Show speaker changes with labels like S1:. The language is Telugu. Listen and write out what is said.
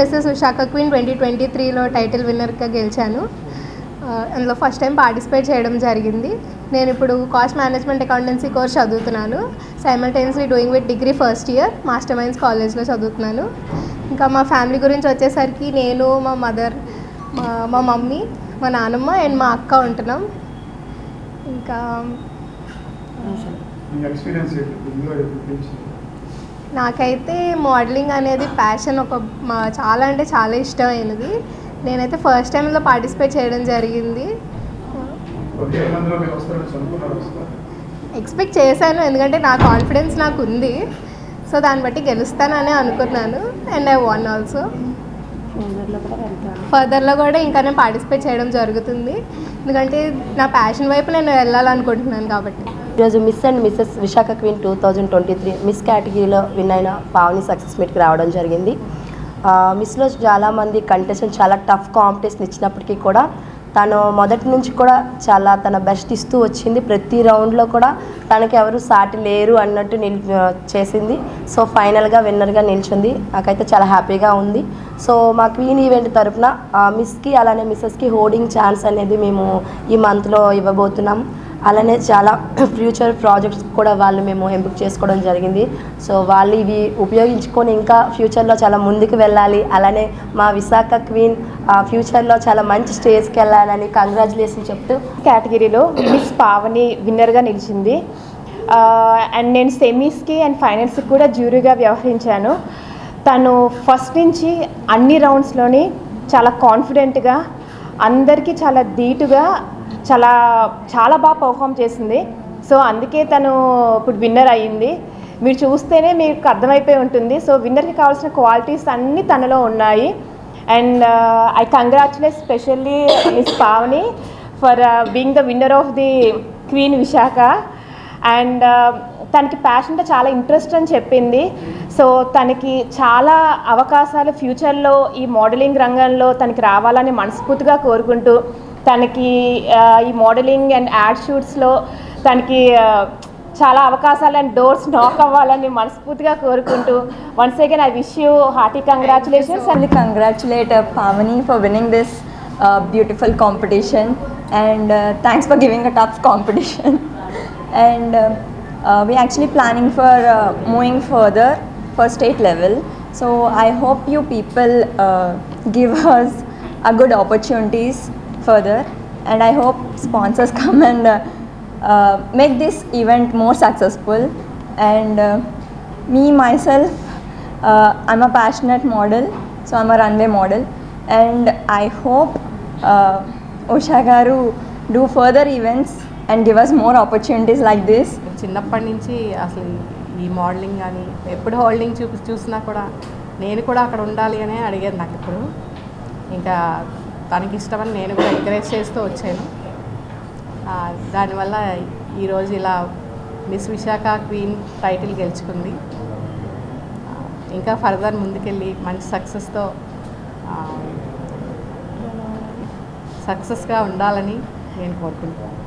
S1: Missus Visakha queen twenty twenty త్రీలో టైటిల్ విన్నర్గా గెలిచాను. అందులో ఫస్ట్ టైం పార్టిసిపేట్ చేయడం జరిగింది. నేను ఇప్పుడు కాస్ట్ మేనేజ్మెంట్ అకౌంటెన్సీ కోర్స్ చదువుతున్నాను. Simultaneously doing with degree first year Master Minds కాలేజ్లో చదువుతున్నాను. ఇంకా మా ఫ్యామిలీ గురించి వచ్చేసరికి నేను మా మదర్ మా మా మమ్మీ మా నాన్నమ్మ అండ్ మా అక్క ఉంటున్నాం. ఇంకా నాకైతే మోడలింగ్ అనేది ప్యాషన్ ఒక మా చాలా అంటే చాలా ఇష్టమైనది. నేనైతే ఫస్ట్ టైంలో పార్టిసిపేట్ చేయడం జరిగింది. ఎక్స్పెక్ట్ చేశాను ఎందుకంటే నా కాన్ఫిడెన్స్ నాకు ఉంది సో దాన్ని బట్టి గెలుస్తానని అనుకున్నాను. And I won also. ఫర్దర్లో కూడా ఇంకా నేను పార్టిసిపేట్ చేయడం జరుగుతుంది. ఎందుకంటే నా ప్యాషన్ వైపు నేను వెళ్ళాలనుకుంటున్నాను కాబట్టి.
S2: ఈరోజు Miss and Mrs Visakha queen two thousand twenty three Miss కేటగిరీలో విన్ అయిన పావని సక్సెస్ మీట్కి రావడం జరిగింది. మిస్లో చాలామంది కంటెస్టెంట్ చాలా టఫ్ కాంపిటీషన్ ఇచ్చినప్పటికీ కూడా తను మొదటి నుంచి కూడా చాలా తన బెస్ట్ ఇస్తూ వచ్చింది. ప్రతి రౌండ్లో కూడా తనకి ఎవరు సాటి లేరు అన్నట్టు నిల్ చేసింది. సో ఫైనల్గా విన్నర్గా నిల్చుంది. నాకైతే చాలా హ్యాపీగా ఉంది. సో మా క్వీన్ ఈవెంట్ తరఫున మిస్కి అలానే మిస్సెస్కి హోర్డింగ్ ఛాన్స్ అనేది మేము ఈ మంత్లో ఇవ్వబోతున్నాం. అలానే చాలా ఫ్యూచర్ ప్రాజెక్ట్స్ కూడా వాళ్ళు మేము ఎంపిక చేసుకోవడం జరిగింది. సో వాళ్ళు ఇవి ఉపయోగించుకొని ఇంకా ఫ్యూచర్లో చాలా ముందుకు వెళ్ళాలి. అలానే మా విశాఖ క్వీన్ ఫ్యూచర్లో చాలా మంచి స్టేజ్కి వెళ్ళాలని కంగ్రాచులేషన్ చెప్తూ
S3: కేటగిరీలో మిస్ పావని విన్నర్గా నిలిచింది. అండ్ నేను సెమీస్కి అండ్ ఫైనల్స్కి కూడా జ్యూరీగా వ్యవహరించాను. తను ఫస్ట్ నుంచి అన్ని రౌండ్స్లోని చాలా కాన్ఫిడెంట్గా అందరికీ చాలా ధీటుగా చాలా చాలా బాగా పర్ఫామ్ చేసింది. సో అందుకే తను ఇప్పుడు విన్నర్ అయ్యింది. మీరు చూస్తేనే మీకు అర్థమైపోయి ఉంటుంది. సో విన్నర్కి కావాల్సిన క్వాలిటీస్ అన్నీ తనలో ఉన్నాయి. And I congratulate specially Miss Pavani for being the winner of the queen Visakha and తనకి ప్యాషన్తో చాలా ఇంట్రెస్ట్ అని చెప్పింది. సో తనకి చాలా అవకాశాలు ఫ్యూచర్లో ఈ మోడలింగ్ రంగంలో తనకి రావాలని మనస్ఫూర్తిగా కోరుకుంటూ తనకి ఈ మోడలింగ్ అండ్ యాడ్ షూట్స్లో తనకి చాలా అవకాశాలు అండ్ డోర్స్ నాక్ అవ్వాలని మనస్ఫూర్తిగా కోరుకుంటూ once again I wish you hearty congratulations
S4: and congratulate Pavani for winning this beautiful competition and thanks for giving a tough competition and we actually planning for moving further for state level so I hope you people give hers a good opportunities further and I hope sponsors come and uh, uh, make this event more successful and uh, me myself uh, I'm a passionate model, so I'm a runway model, and I hope uh, Osha Garu do further events and give us more opportunities like this.
S5: చిన్నప్పటి నుంచి అసలు ఈ మోడలింగ్ కానీ ఎప్పుడు హోల్డింగ్ చూపి చూసినా కూడా నేను కూడా అక్కడ ఉండాలి అనే అడిగేది నాకు ఇప్పుడు ఇంకా తనకి ఇష్టమని నేను కూడా ఎంకరేజ్ చేస్తూ వచ్చాను. దానివల్ల ఈరోజు ఇలా మిస్ విశాఖ క్వీన్ టైటిల్ గెలుచుకుంది. ఇంకా ఫర్దర్ ముందుకెళ్ళి మంచి సక్సెస్తో సక్సెస్గా ఉండాలని నేను కోరుకుంటున్నాను.